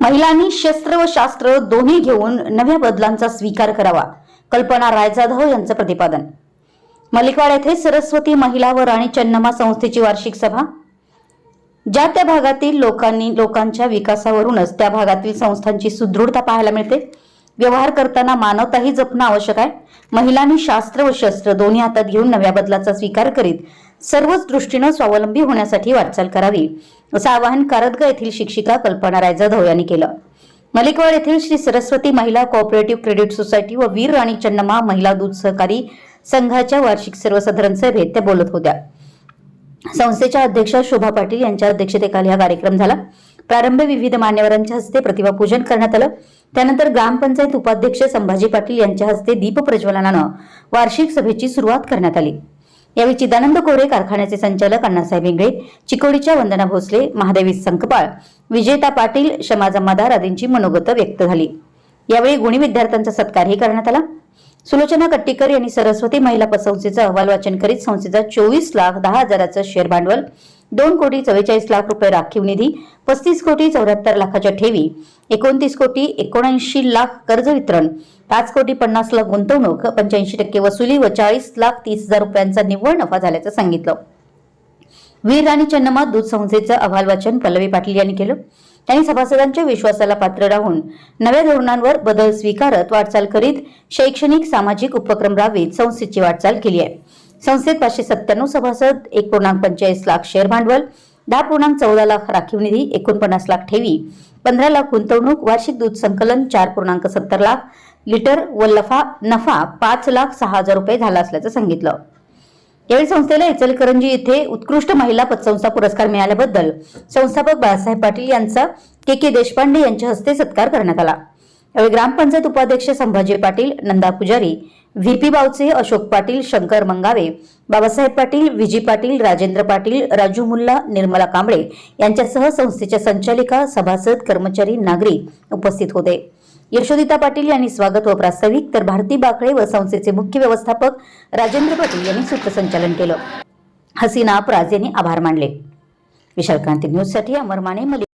महिलांनी शस्त्र व शास्त्र दोन्ही घेऊन नव्या बदलांचा स्वीकार करावा. कल्पना रायजाधव यांचं प्रतिपादन. मलिकवाड येथे सरस्वती महिला व राणी चन्नमा संस्थेची वार्षिक सभा. ज्या त्या भागातील लोकांनी लोकांच्या विकासावरूनच त्या भागातील संस्थांची सुदृढता पाहायला मिळते. व्यवहार करताना मानवताही जपणं आवश्यक आहे. महिलांनी शास्त्र व शस्त्र दोन्ही हातात घेऊन नव्या बदलाचा स्वीकार करीत सर्वच दृष्टीनं स्वावलंबी होण्यासाठी वाटचाल करावी असं आवाहन कारदगा येथील शिक्षिका कल्पना राय जाधव यांनी केलं. मलिकवाड येथील श्री सरस्वती महिला कोऑपरेटिव्ह क्रेडिट सोसायटी व वीर राणी चन्नमा महिला दूध सहकारी संघाच्या वार्षिक सर्वसाधारण सभेत त्या बोलत होत्या. संस्थेच्या अध्यक्षा शोभा पाटील यांच्या अध्यक्षतेखाली हा कार्यक्रम झाला. प्रारंभ विविध मान्यवरांच्या हस्ते प्रतिमा पूजन करण्यात आलं. त्यानंतर ग्रामपंचायत उपाध्यक्ष संभाजी पाटील यांच्या हस्ते दीप प्रज्वलनानं वार्षिक सभेची सुरुवात करण्यात आली. यावेळी चिदानंद कोरे कारखान्याचे संचालक अण्णासाहेब इंगळे चिकोडीच्या वंदना भोसले महादेवी संकपाळ विजेता पाटील क्षमा जमादार आदींची मनोगत व्यक्त झाली. यावेळी गुणी विद्यार्थ्यांचा सत्कारही करण्यात आला. सुलोचना कट्टीकर यांनी सरस्वती महिला पतसंस्थेचा अहवाल वाचन करीत संस्थेचा चोवीस लाख दहा हजाराचं शेअर भांडवल दोन कोटी चव्वेचाळीस लाख रुपये राखीव निधी पस्तीस कोटी चौऱ्याहत्तर लाखाच्या ठेवी एकोणतीस कोटी एकोणऐंशी लाख कर्ज वितरण पाच कोटी पन्नास लाख गुंतवणूक पंच्याऐंशी टक्के वसुली व चाळीस लाख तीस हजार रुपयांचा निव्वळ नफा झाल्याचं सांगितलं. वीर राणी चन्नमा दूध संस्थेचं अहवाल वाचन पल्लवी पाटील यांनी केलं. त्यांनी सभासदांच्या विश्वासाला पात्र राहून नव्या धोरणांवर बदल स्वीकारत वाटचाल करीत शैक्षणिक सामाजिक उपक्रम राबवीत संस्थेची वाटचाल केली आहे. संस्थेत पाचशे सत्त्याण्णव सभासद एक पूर्णांक पंचेचाळीस लाख शेअर भांडवल दहा पूर्णांक चौदा लाख राखीव निधी एकोणपन्नास लाख ठेवी पंधरा लाख गुंतवणूक वार्षिक दूध संकलन चार पूर्णांक सत्तर लाख लिटर व लफा नफा पाच लाख सहा हजार रुपये झाला असल्याचं सांगितलं. यावेळी संस्थेला इचलकरंजी येथे उत्कृष्ट महिला पतसंस्था पुरस्कार मिळाल्याबद्दल संस्थापक बाळासाहेब पाटील यांचा के के देशपांडे यांच्या हस्ते सत्कार करण्यात आला. यावेळी ग्रामपंचायत उपाध्यक्ष संभाजी पाटील नंदा पुजारी व्हीपी बावचे अशोक पाटील शंकर मंगावे बाबासाहेब पाटील विजी पाटील राजेंद्र पाटील राजू मुल्ला निर्मला कांबळे यांच्यासह संस्थेच्या संचालिका सभासद कर्मचारी नागरिक उपस्थित होते. यशोदिता पाटील यांनी स्वागत व प्रास्ताविक. तर भारती बाकळे व संस्थेचे मुख्य व्यवस्थापक राजेंद्र पाटील यांनी सूत्रसंचालन केलं. हसीना अपराज यांनी आभार मानले. विशाल क्रांती न्यूजसाठी अमर माने मलिक